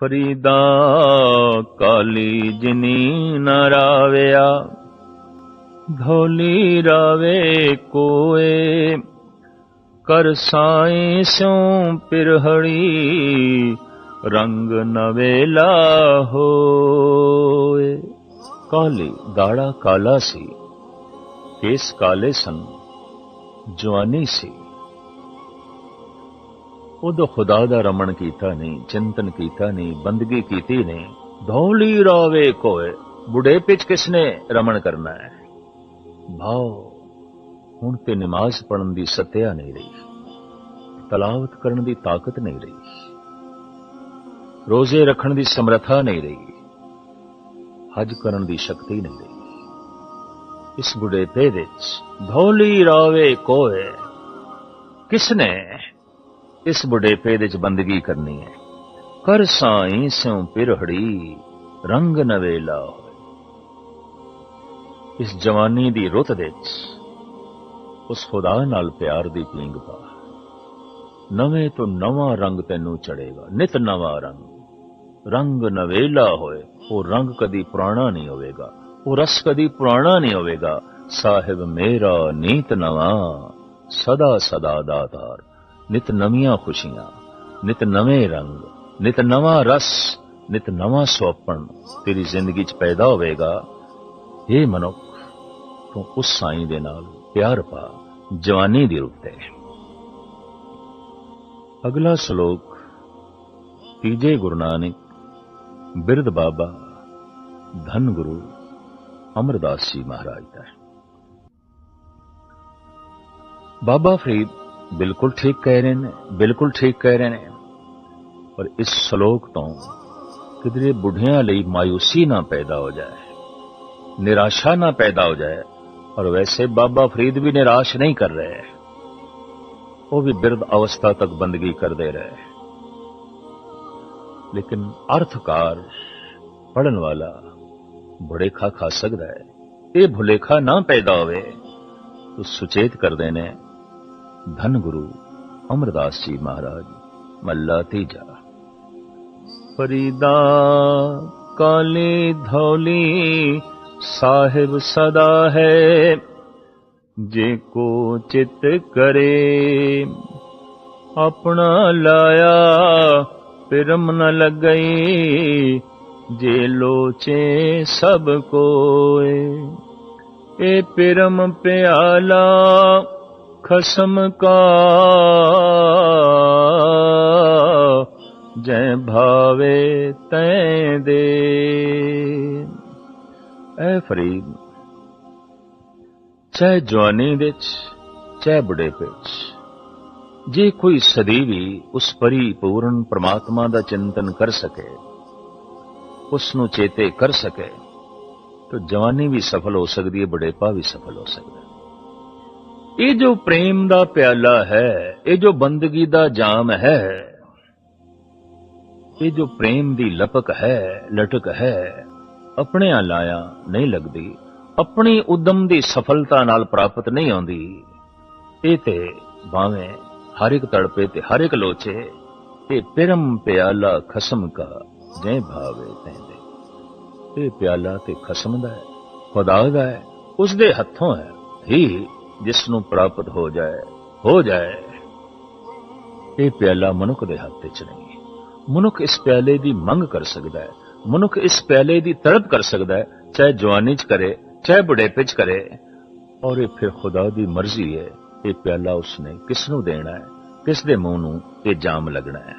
ਫਰੀਦਾ, ਕਾਲੀ ਜਿਨੀ ਨਾ ਰਾਵਿਆ। ਧੋਲੀ ਰਾਵੇ ਕੋਏ, ਕਰ ਸਾਈ ਸਿਉ ਪਿਰਹੜੀ, ਰੰਗ ਨਵੇਲਾ ਹੋਏ। ਕਾਲੀ, ਦਾੜਾ ਕਾਲਾ ਸੀ ਕੇਸ ਕਾਲੇ ਸਨ, ਜਵਾਨੀ ਸੀ। ਉਦੋਂ ਖੁਦਾ ਦਾ ਰਮਣ ਕੀਤਾ ਨਹੀਂ, ਚਿੰਤਨ ਕੀਤਾ ਨਹੀਂ, ਬੰਦਗੀ ਕੀਤੀ ਨਹੀਂ। ਧੌਲੀ ਰਾਵੇ ਕੋਏ, ਬੁਢੇ ਪਿਚ ਕਿਸਨੇ ਰਮਣ ਕਰਨਾ ਹੈ? ਭਾਉ, ਹੁਣ ਤੇ ਨਮਾਜ਼ ਪੜਨ ਦੀ ਸਤਿਆ ਨਹੀਂ ਰਹੀ। ਤਲਾਵਤ ਕਰਨ ਦੀ ਤਾਕਤ ਨਹੀਂ ਰਹੀ। ਰੋਜ਼ੇ ਰੱਖਣ ਦੀ ਸਮਰੱਥਾ ਨਹੀਂ ਰਹੀ। ਹਜ ਕਰਨ ਦੀ ਸ਼ਕਤੀ ਨਹੀਂ ਰਹੀ। ਇਸ ਬੁਢੇਪੇ ਵਿੱਚ ਧੌਲੀ ਰਾਵੇ ਕੋਏ, ਕਿਸਨੇ ਇਸ ਬੁਢੇਪੇ ਦੇ ਵਿੱਚ ਬੰਦਗੀ ਕਰਨੀ ਹੈ। ਕਰ ਸਾਈ ਸਿਉ ਪਿਰਹੜੀ, ਰੰਗ ਨਵੇਲਾ ਇਸ ਜਵਾਨੀ ਦੀ ਰੁੱਤ ਵਿੱਚ ਉਸ ਖੁਦਾ ਨਾਲ ਪਿਆਰ ਦੀ ਪੀਂਗ ਪਾ। ਨਵੇਂ ਤੋਂ ਨਵਾਂ ਰੰਗ ਤੈਨੂੰ ਚੜੇਗਾ ਨਿਤ ਨਵਾਂ ਰੰਗ। ਰੰਗ ਨਵੇਲਾ ਹੋਏ, ਉਹ ਰੰਗ ਕਦੀ ਪੁਰਾਣਾ ਨਹੀਂ ਹੋਵੇਗਾ। ਉਹ ਰਸ ਕਦੀ ਪੁਰਾਣਾ ਨਹੀਂ ਹੋਵੇਗਾ। ਸਾਹਿਬ ਮੇਰਾ ਨੀਤ ਨਵਾਂ, ਸਦਾ ਸਦਾ ਦਾਤਾਰ ਨਿਤ ਨਵੀਆਂ ਖੁਸ਼ੀਆਂ, ਨਿਤ ਨਵੇਂ ਰੰਗ, ਨਿਤ ਨਵਾਂ ਰਸ, ਨਿਤ ਨਵਾਂ ਸੁਪਨ ਤੇਰੀ ਜ਼ਿੰਦਗੀ 'ਚ ਪੈਦਾ ਹੋਵੇਗਾ। ਇਹ ਮਨੁੱਖ, ਤੂੰ ਉਸ ਸਾਈਂ ਦੇ ਨਾਲ ਪਿਆਰ ਪਾ, ਜਵਾਨੀ ਦੀ ਰੂਪ ਦੇ। ਅਗਲਾ ਸ਼ਲੋਕ ਤੀਜੇ ਗੁਰੂ ਨਾਨਕ, ਬਿਰਧ ਬਾਬਾ, ਧੰਨ ਗੁਰੂ ਅਮਰਦਾਸ ਜੀ ਮਹਾਰਾਜ ਦਾ। ਹੈ ਬਾਬਾ ਫਰੀਦ ਬਿਲਕੁਲ ਠੀਕ ਕਹਿ ਰਹੇ ਨੇ ਬਿਲਕੁਲ ਠੀਕ ਕਹਿ ਰਹੇ ਨੇ ਪਰ ਇਸ ਸ਼ਲੋਕ ਤੋਂ ਕਿਧਰੇ ਬੁਢਿਆਂ ਲਈ ਮਾਇੂਸੀ ਨਾ ਪੈਦਾ ਹੋ ਜਾਏ ਨਿਰਾਸ਼ਾ ਨਾ ਪੈਦਾ ਹੋ ਜਾਏ ਔਰ ਵੈਸੇ ਬਾਬਾ ਫਰੀਦ ਵੀ ਨਿਰਾਸ਼ ਨਹੀਂ ਕਰ ਰਹੇ ਉਹ ਵੀ ਬਿਰਧ ਅਵਸਥਾ ਤੱਕ ਬੰਦਗੀ ਕਰਦੇ ਰਹੇ ਲੇਕਿਨ ਅਰਥਕਾਰ ਪੜਨ ਵਾਲਾ ਬੁੜੇਖਾ ਖਾ ਸਕਦਾ ਹੈ ਇਹ ਭੁਲੇਖਾ ਨਾ ਪੈਦਾ ਹੋਵੇ ਤਾਂ ਸੁਚੇਤ ਕਰਦੇ ਨੇ ਧੰਨ ਗੁਰੂ ਅਮਰਦਾਸ ਜੀ ਮਹਾਰਾਜ, ਮੱਲਾ ਤੀਜਾ। ਫਰੀਦਾ ਕਾਲੀ ਧੌਲੀ, ਸਾਹਿਬ ਸਦਾ ਹੈ, ਜੇ ਕੋ ਚਿਤ ਕਰੇ, ਆਪਣਾ ਲਾਇਆ ਪਿਰਮ ਨ ਲੱਗਈ, ਜੇ ਲੋਚੇ ਸਭ ਕੋਏ। ਇਹ ਪਿਰਮ ਪਿਆਲਾ ਖਸਮ ਕਾ ਜੈ ਭਾਵੇ ਤੈ ਦੇ। ਐ ਫਰੀਦ ਚਾਹੇ ਜਵਾਨੀ ਵਿੱਚ ਚਾਹੇ ਬੁਢੇਪੇ ਵਿੱਚ, ਜੇ ਕੋਈ ਸਦੀਵੀ ਉਸ ਪਰਿਪੂਰਨ ਪ੍ਰਮਾਤਮਾ ਦਾ ਚਿੰਤਨ ਕਰ ਸਕੇ, ਉਸ ਨੂੰ ਚੇਤੇ ਕਰ ਸਕੇ, ਤਾਂ ਜਵਾਨੀ ਵੀ ਸਫਲ ਹੋ ਸਕਦੀ ਹੈ, ਬੁਢੇਪਾ ਵੀ ਸਫਲ ਹੋ ਸਕਦਾ ਹੈ। ਇਹ ਜੋ ਪ੍ਰੇਮ ਦਾ ਪਿਆਲਾ ਹੈ, ਇਹ ਜੋ ਬੰਦਗੀ ਦਾ ਜਾਮ ਹੈ, ਇਹ ਜੋ ਪ੍ਰੇਮ ਦੀ ਲਪਕ ਹੈ, ਲਟਕ ਹੈ ਆਪਣੇ ਆ ਲਾਇਆ ਨਹੀਂ ਲੱਗਦੀ, ਆਪਣੀ ਉਦਮ ਦੀ ਸਫਲਤਾ ਨਾਲ ਪ੍ਰਾਪਤ ਨਹੀਂ ਆਉਂਦੀ, ਇਹ ਤੇ ਭਾਵੇਂ ਹਰ ਇੱਕ ਤੜਪੇ ਤੇ ਹਰ ਇੱਕ ਲੋਚੇ ਇਹ ਪਿਰਮ ਪਿਆਲਾ ਖਸਮ ਕਾ ਜੈ ਭਾਵੇ ਤੈਂਦੇ ਇਹ ਪਿਆਲਾ ਤੇ ਖਸਮ ਦਾ ਹੈ, ਖੁਦਾ ਦਾ ਹੈ ਉਸ ਦੇ ਹੱਥੋਂ ਹੈ, ਹੀ ਜਿਸ ਨੂੰ ਪ੍ਰਾਪਤ ਹੋ ਜਾਏ ਹੋ ਜਾਏ। ਇਹ ਪਿਆਲਾ ਮਨੁੱਖ ਦੇ ਹੱਥ ਵਿੱਚ ਨਹੀਂ। ਮਨੁੱਖ ਇਸ ਪਿਆਲੇ ਦੀ ਮੰਗ ਕਰ ਸਕਦਾ ਹੈ। ਮਨੁੱਖ ਇਸ ਪਿਆਲੇ ਦੀ ਤੜਪ ਕਰ ਸਕਦਾ ਹੈ, ਚਾਹੇ ਜਵਾਨੀ ਚ ਕਰੇ, ਚਾਹੇ ਬੁਢੇਪੇ ਚ ਕਰੇ। ਔਰ ਇਹ ਫਿਰ ਖੁਦਾ ਦੀ ਮਰਜ਼ੀ ਹੈ, ਇਹ ਪਿਆਲਾ ਉਸਨੇ ਕਿਸ ਨੂੰ ਦੇਣਾ ਹੈ? ਕਿਸ ਦੇ ਮੂੰਹ ਨੂੰ ਇਹ ਜਾਮ ਲੱਗਣਾ ਹੈ?